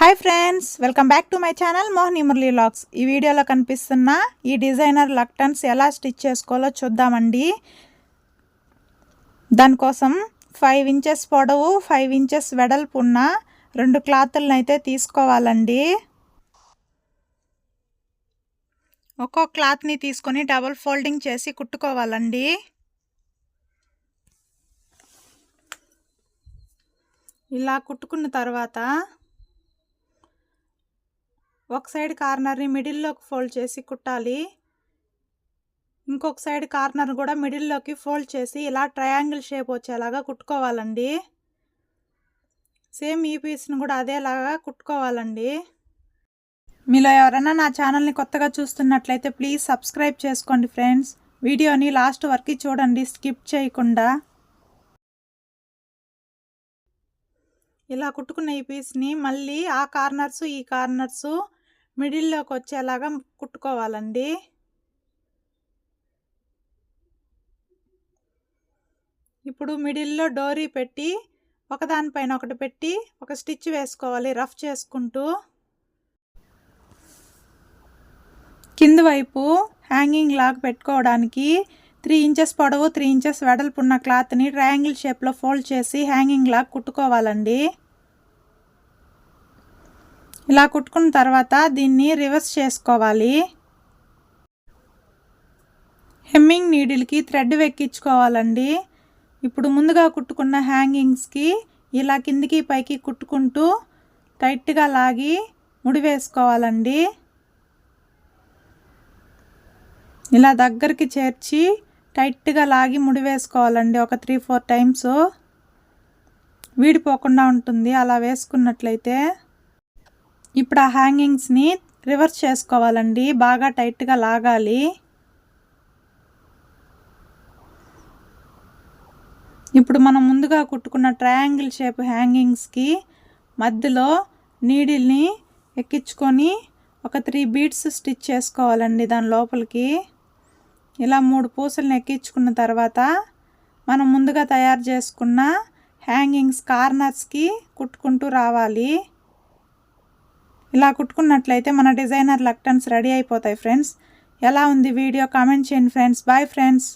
Hi friends welcome back to my channel Mohani Murali lakhs ఈ వీడియోలో కనిపిస్తున్న ఈ డిజైనర్ లక్టన్స్ ఎలా స్టిచ్ చేసుకోవాలో చూద్దామండి. దానికోసం ఫైవ్ ఇంచెస్ పొడవు ఫైవ్ ఇంచెస్ వెడల్పు ఉన్న రెండు క్లాతులను అయితే తీసుకోవాలండి. ఒక్కో క్లాత్ని తీసుకొని డబుల్ ఫోల్డింగ్ చేసి కుట్టుకోవాలండి. ఇలా కుట్టుకున్న తర్వాత ఒక సైడ్ కార్నర్ని మిడిల్లోకి ఫోల్డ్ చేసి కుట్టాలి. ఇంకొక సైడ్ కార్నర్ కూడా మిడిల్లోకి ఫోల్డ్ చేసి ఇలా ట్రయాంగిల్ షేప్ వచ్చేలాగా కుట్టుకోవాలండి. సేమ్ ఈ పీస్ని కూడా అదేలాగా కుట్టుకోవాలండి. మీలో ఎవరైనా నా ఛానల్ని కొత్తగా చూస్తున్నట్లయితే ప్లీజ్ సబ్స్క్రైబ్ చేసుకోండి ఫ్రెండ్స్. వీడియోని లాస్ట్ వరకు చూడండి స్కిప్ చేయకుండా. ఇలా కుట్టుకున్న ఈ పీస్ని మళ్ళీ ఆ కార్నర్స్ ఈ కార్నర్సు మిడిల్లోకి వచ్చేలాగా కుట్టుకోవాలండి. ఇప్పుడు మిడిల్లో డోరీ పెట్టి ఒకదానిపైన ఒకటి పెట్టి ఒక స్టిచ్ వేసుకోవాలి రఫ్ చేసుకుంటూ. కింద వైపు హ్యాంగింగ్ లాగా పెట్టుకోవడానికి త్రీ ఇంచెస్ పొడవు త్రీ ఇంచెస్ వెడల్పు ఉన్న క్లాత్ని ట్రయాంగిల్ షేప్లో ఫోల్డ్ చేసి హ్యాంగింగ్ లాగా కుట్టుకోవాలండి. ఇలా కుట్టుకున్న తర్వాత దీన్ని రివర్స్ చేసుకోవాలి. హెమ్మింగ్ నీడిల్కి థ్రెడ్ వెక్కించుకోవాలండి. ఇప్పుడు ముందుగా కుట్టుకున్న హ్యాంగింగ్స్కి ఇలా కిందికి పైకి కుట్టుకుంటూ టైట్గా లాగి ముడి వేసుకోవాలండి. ఇలా దగ్గరికి చేర్చి టైట్గా లాగి ముడి వేసుకోవాలండి ఒక త్రీ ఫోర్ టైమ్స్. వీడిపోకుండా ఉంటుంది అలా వేసుకున్నట్లయితే. ఇప్పుడు ఆ హ్యాంగింగ్స్ని రివర్స్ చేసుకోవాలండి. బాగా టైట్గా లాగాలి. ఇప్పుడు మనం ముందుగా కుట్టుకున్న ట్రయాంగిల్ షేప్ హ్యాంగింగ్స్కి మధ్యలో నీడిల్ని ఎక్కించుకొని ఒక త్రీ బీడ్స్ స్టిచ్ చేసుకోవాలండి దాని లోపలికి. ఇలా మూడు పూసలను ఎక్కించుకున్న తర్వాత మనం ముందుగా తయారు చేసుకున్న హ్యాంగింగ్స్ కార్నర్స్కి కుట్టుకుంటూ రావాలి. ఇలా కుట్టుకున్నట్లయితే మన డిజైనర్ లక్టన్స్ రెడీ అయిపోతాయి ఫ్రెండ్స్. ఎలా ఉంది వీడియో కామెంట్ చేయండి ఫ్రెండ్స్. Bye friends